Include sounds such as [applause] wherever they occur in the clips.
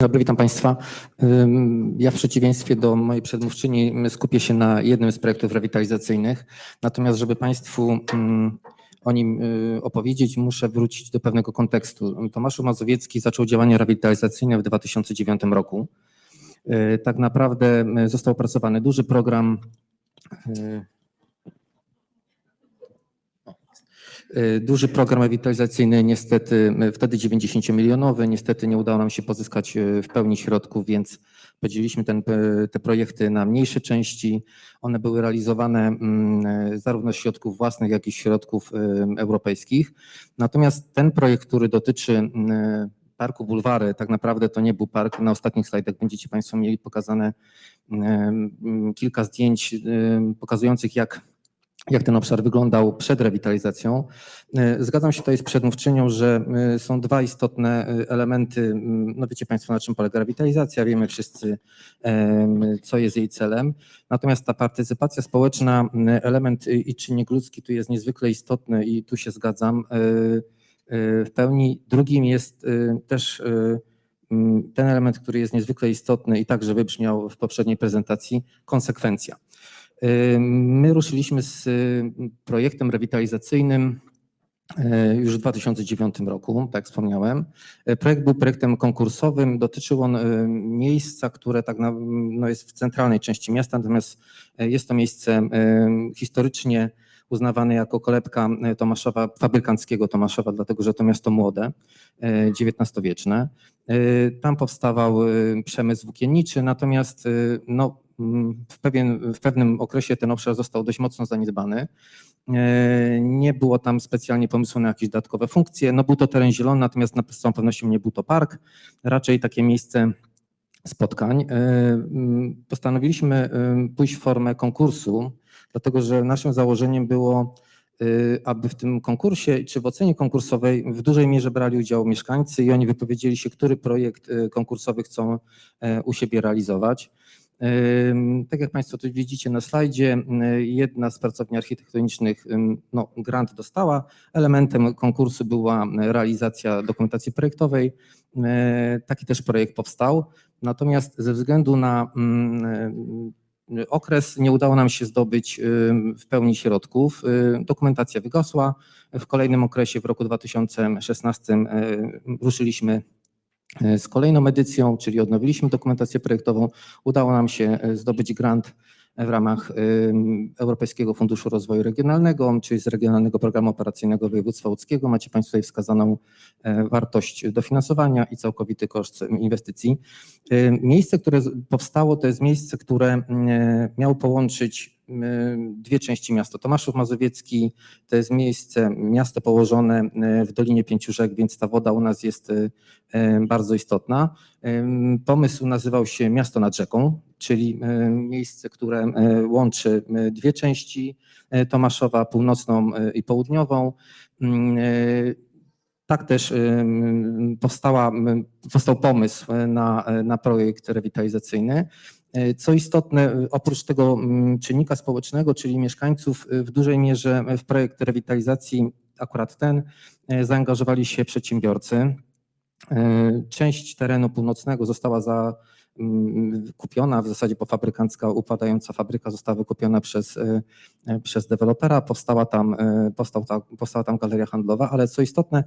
Dobry, witam Państwa. Ja w przeciwieństwie do mojej przedmówczyni skupię się na jednym z projektów rewitalizacyjnych. Natomiast, żeby Państwu o nim y, opowiedzieć, muszę wrócić do pewnego kontekstu. Tomasz Mazowiecki zaczął działania rewitalizacyjne w 2009 roku. Y, Tak naprawdę y, został opracowany duży program Duży program rewitalizacyjny, niestety y, wtedy 90-milionowy, niestety nie udało nam się pozyskać y, w pełni środków, więc podzieliliśmy ten, y, te projekty na mniejsze części. One były realizowane mm, y, zarówno z środków własnych, jak i środków y, europejskich. Natomiast ten projekt, który dotyczy y, Parku Bulwary, tak naprawdę to nie był park. Na ostatnich slajdach będziecie Państwo mieli pokazane y, y, kilka zdjęć y, pokazujących, jak jak ten obszar wyglądał przed rewitalizacją. E, Zgadzam się tutaj z przedmówczynią, że e, są dwa istotne e, elementy. No wiecie Państwo, na czym polega rewitalizacja, wiemy wszyscy, co jest jej celem. Natomiast ta partycypacja społeczna, element i czynnik ludzki tu jest niezwykle istotny i tu się zgadzam w pełni. Drugim jest też ten element, który jest niezwykle istotny i także wybrzmiał w poprzedniej prezentacji, konsekwencja. My ruszyliśmy z y, projektem rewitalizacyjnym y, już w 2009 roku, tak jak wspomniałem. Projekt był projektem konkursowym, dotyczył on y, miejsca, które tak na, no jest w centralnej części miasta, natomiast jest to miejsce historycznie uznawane jako kolebka y, Tomaszowa, fabrykanckiego Tomaszowa, dlatego że to miasto młode, XIX-wieczne. Y, Tam powstawał przemysł włókienniczy, natomiast no, mm, w, pewien, w pewnym okresie ten obszar został dość mocno zaniedbany. E, Nie było tam specjalnie pomysłu na jakieś dodatkowe funkcje. No był to teren zielony, natomiast na- z całą pewnością nie był to park, raczej takie miejsce spotkań. E, Postanowiliśmy e, pójść w formę konkursu, dlatego że naszym założeniem było, e, aby w tym konkursie czy w ocenie konkursowej w dużej mierze brali udział mieszkańcy i oni wypowiedzieli się, który projekt konkursowy chcą u siebie realizować. Tak jak Państwo tu widzicie na slajdzie, y, jedna z pracowni architektonicznych no, grant dostała. Elementem konkursu była realizacja dokumentacji projektowej. Y, Taki też projekt powstał. Natomiast ze względu na y, okres nie udało nam się zdobyć w pełni środków. Dokumentacja wygasła. W kolejnym okresie, w roku 2016, y, ruszyliśmy z kolejną edycją, czyli odnowiliśmy dokumentację projektową. Udało nam się e, zdobyć grant w ramach Europejskiego Funduszu Rozwoju Regionalnego, czyli z Regionalnego Programu Operacyjnego Województwa Łódzkiego. Macie Państwo tutaj wskazaną e, wartość dofinansowania i całkowity koszt inwestycji. E, Miejsce, które powstało, to jest miejsce, które miało połączyć dwie części miasta. Tomaszów Mazowiecki to jest miejsce, miasto położone w Dolinie Pięciu Rzek, więc ta woda u nas jest e, e, bardzo istotna. Pomysł nazywał się Miasto nad rzeką, czyli e, miejsce, które łączy dwie części Tomaszowa, północną i południową. Tak też powstała, powstał pomysł na, na projekt rewitalizacyjny. E, Co istotne, e, oprócz tego mm, czynnika społecznego, czyli mieszkańców, e, w dużej mierze w projekt rewitalizacji, akurat ten, zaangażowali się przedsiębiorcy. Część terenu północnego została za, mm, kupiona, w zasadzie pofabrykancka upadająca fabryka została wykupiona przez, przez dewelopera. Powstała tam, powstał ta, powstała tam galeria handlowa, ale co istotne,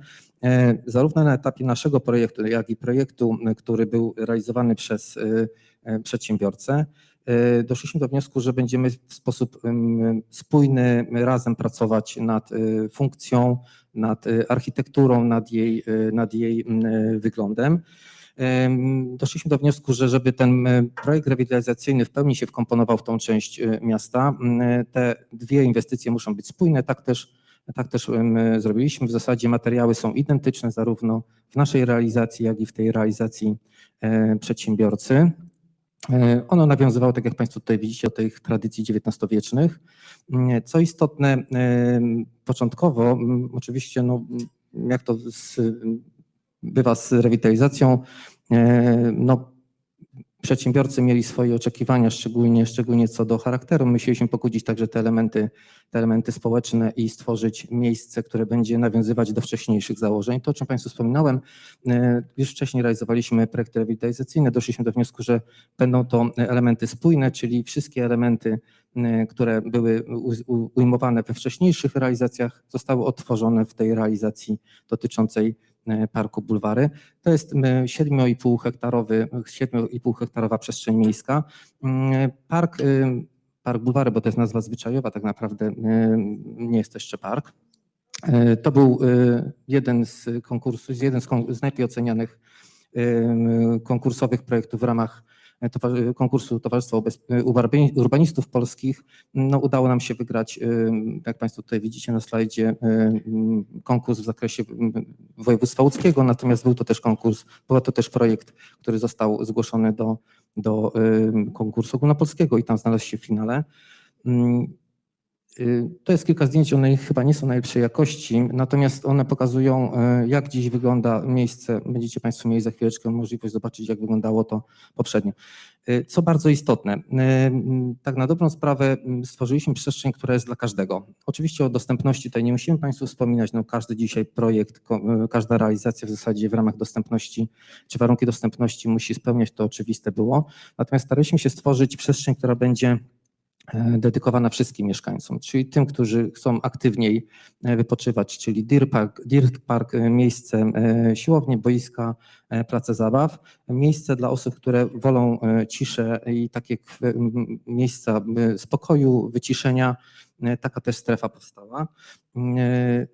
zarówno na etapie naszego projektu, jak i projektu, który był realizowany przez przedsiębiorcę, e, doszliśmy do wniosku, że będziemy w sposób spójny razem pracować nad e, funkcją, nad e, architekturą, nad jej, e, nad jej e, wyglądem. Em, Doszliśmy do wniosku, że żeby ten e, projekt rewitalizacyjny w pełni się wkomponował w tą część e, miasta, e, te dwie inwestycje muszą być spójne. Tak też, tak też e, zrobiliśmy. W zasadzie materiały są identyczne zarówno w naszej realizacji, jak i w tej realizacji e, przedsiębiorcy. E, Ono nawiązywało, tak jak Państwo tutaj widzicie, do tych tradycji XIX-wiecznych. Mm, Co istotne, em, początkowo, oczywiście, no, jak to z, bywa z rewitalizacją, e, no, przedsiębiorcy mieli swoje oczekiwania, szczególnie, szczególnie co do charakteru. Musieliśmy pokłócić także te elementy, te elementy społeczne i stworzyć miejsce, które będzie nawiązywać do wcześniejszych założeń. To, o czym Państwu wspominałem, e, już wcześniej realizowaliśmy projekty rewitalizacyjne, doszliśmy do wniosku, że będą to elementy spójne, czyli wszystkie elementy, e, które były ujmowane we wcześniejszych realizacjach, zostały odtworzone w tej realizacji dotyczącej Parku Bulwary. To jest mm, 7,5 hektarowy, 7,5 hektarowa przestrzeń miejska. Mm, Park, y, park Bulwary, bo to jest nazwa zwyczajowa, tak naprawdę y, nie jest to jeszcze park. Y, To był y, jeden z konkursów, jeden z, najlepiej ocenianych konkursowych projektów w ramach e, konkursu Towarzystwa Urbani- Urbanistów Polskich. No, udało nam się wygrać, y, jak Państwo tutaj widzicie na slajdzie, y, mm, konkurs w zakresie y, województwa łódzkiego, natomiast był to też konkurs, był to też projekt, który został zgłoszony do, do y, konkursu ogólnopolskiego i tam znalazł się w finale. Y, To jest kilka zdjęć, one chyba nie są najlepszej jakości, natomiast one pokazują, y, jak dziś wygląda miejsce. Będziecie Państwo mieli za chwileczkę możliwość zobaczyć, jak wyglądało to poprzednio. Y, Co bardzo istotne, tak na dobrą sprawę stworzyliśmy przestrzeń, która jest dla każdego. Oczywiście o dostępności tutaj nie musimy Państwu wspominać, no każdy dzisiaj projekt, każda realizacja w zasadzie w ramach dostępności, czy warunki dostępności musi spełniać, to oczywiste było. Natomiast staraliśmy się stworzyć przestrzeń, która będzie dedykowana wszystkim mieszkańcom, czyli tym, którzy chcą aktywniej e, wypoczywać, czyli Deer Park, Deer Park e, miejsce e, siłownie, boiska, e, place zabaw, miejsce dla osób, które wolą e, ciszę i takie miejsca e, spokoju, wyciszenia. E, Taka też strefa powstała. E,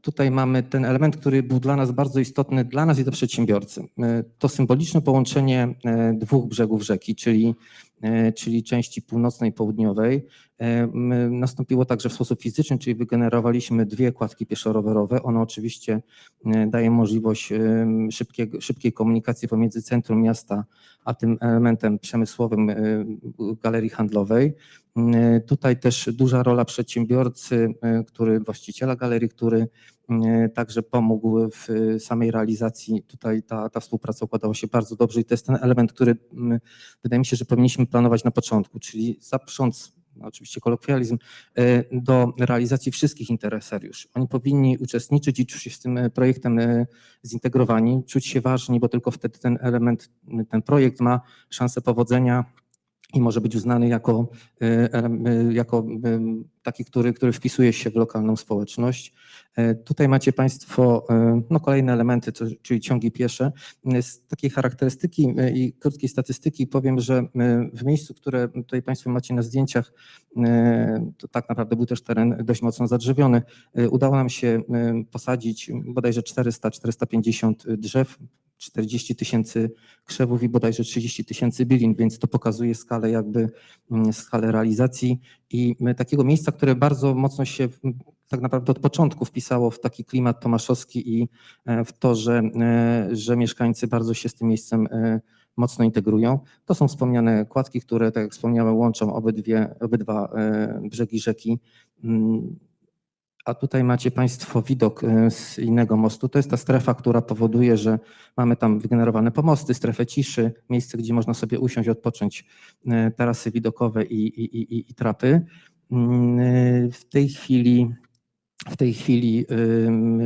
Tutaj mamy ten element, który był dla nas bardzo istotny, dla nas i dla przedsiębiorcy. E, To symboliczne połączenie e, dwóch brzegów rzeki, czyli, e, czyli części północnej i południowej. E, Nastąpiło także w sposób fizyczny, czyli wygenerowaliśmy dwie kładki pieszo-rowerowe. One oczywiście e, daje możliwość em, szybkiego, szybkiej komunikacji pomiędzy centrum miasta a tym elementem przemysłowym e, galerii handlowej. E, Tutaj też duża rola przedsiębiorcy, e, który, właściciela galerii, który e, także pomógł w e, samej realizacji. Tutaj ta, ta współpraca układała się bardzo dobrze i to jest ten element, który wydaje mi się, że powinniśmy planować na początku, czyli zaprząc, no oczywiście kolokwializm, e, do realizacji wszystkich interesariuszy. Oni powinni uczestniczyć i czuć się z tym e, projektem e, zintegrowani, czuć się ważni, bo tylko wtedy ten element, ten projekt ma szansę powodzenia i może być uznany jako, e, e, jako em, taki, który, który wpisuje się w lokalną społeczność. E, Tutaj macie Państwo e, no, kolejne elementy, czyli ciągi piesze. E, Z takiej charakterystyki e, i krótkiej statystyki powiem, że e, w miejscu, które tutaj Państwo macie na zdjęciach, e, to tak naprawdę był też teren dość mocno zadrzewiony. E, Udało nam się e, posadzić bodajże 400-450 drzew, 40 tysięcy krzewów i bodajże 30 tysięcy bylin, więc to pokazuje skalę jakby, mm, skalę realizacji i my takiego miejsca, które bardzo mocno się w- tak naprawdę od początku wpisało w taki klimat tomaszowski i e, w to, że, e, że mieszkańcy bardzo się z tym miejscem e, mocno integrują. To są wspomniane kładki, które, tak jak wspomniałem, łączą obydwie, obydwa brzegi rzeki. A tutaj macie Państwo widok e, z innego mostu. To jest ta strefa, która powoduje, że mamy tam wygenerowane pomosty, strefę ciszy, miejsce, gdzie można sobie usiąść, odpocząć, e, tarasy widokowe i, i, i, i- i trapy. Mm, e, W tej chwili w tej chwili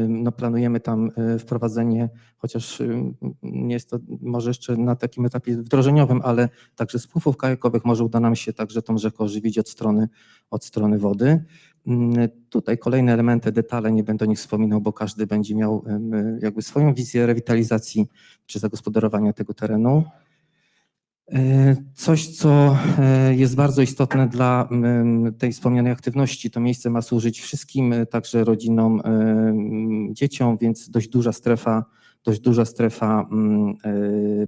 no, planujemy tam y, wprowadzenie, chociaż ym, nie jest to może jeszcze na takim etapie wdrożeniowym, ale także spływów kajakowych może uda nam się także tą rzekę ożywić od strony, od strony wody. Tutaj kolejne elementy, detale, nie będę o nich wspominał, bo każdy będzie miał jakby swoją wizję rewitalizacji czy zagospodarowania tego terenu. E, Coś, co e, jest bardzo istotne dla tej wspomnianej aktywności, to miejsce ma służyć wszystkim, e, także rodzinom, dzieciom, więc dość duża strefa, dość duża strefa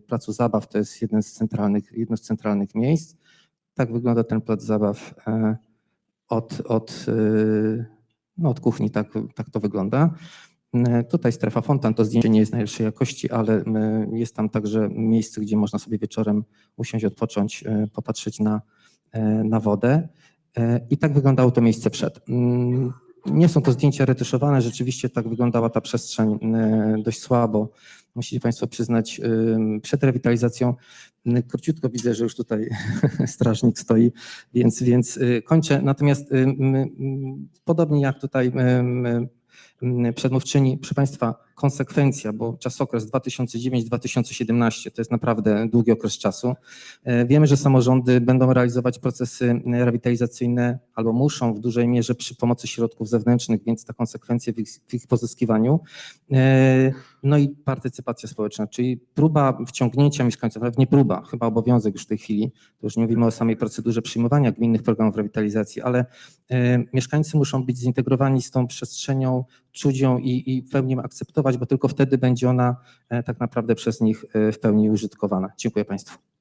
placu zabaw, to jest jeden z centralnych, jedno z centralnych miejsc. Tak wygląda ten plac zabaw od, od, no od kuchni, tak, tak to wygląda. E, Tutaj strefa fontan, to zdjęcie nie jest najlepszej jakości, ale e, jest tam także miejsce, gdzie można sobie wieczorem usiąść, odpocząć, e, popatrzeć na, na wodę. I tak wyglądało to miejsce przed. Mm, Nie są to zdjęcia retuszowane, rzeczywiście tak wyglądała ta przestrzeń dość słabo. Musicie Państwo przyznać, przed rewitalizacją, króciutko widzę, że już tutaj [laughs] strażnik stoi, więc, więc kończę. Natomiast podobnie jak tutaj przedmówczyni, proszę Państwa, konsekwencja, bo czasokres 2009-2017 to jest naprawdę długi okres czasu. E, Wiemy, że samorządy będą realizować procesy rewitalizacyjne albo muszą w dużej mierze przy pomocy środków zewnętrznych, więc ta konsekwencja w ich, w ich pozyskiwaniu. E, No i partycypacja społeczna, czyli próba wciągnięcia mieszkańców, nie próba, chyba obowiązek już w tej chwili, to już nie mówimy o samej procedurze przyjmowania gminnych programów rewitalizacji, ale e, mieszkańcy muszą być zintegrowani z tą przestrzenią, czuć ją i, i w pełni akceptować, bo tylko wtedy będzie ona e, tak naprawdę przez nich e, w pełni użytkowana. Dziękuję Państwu.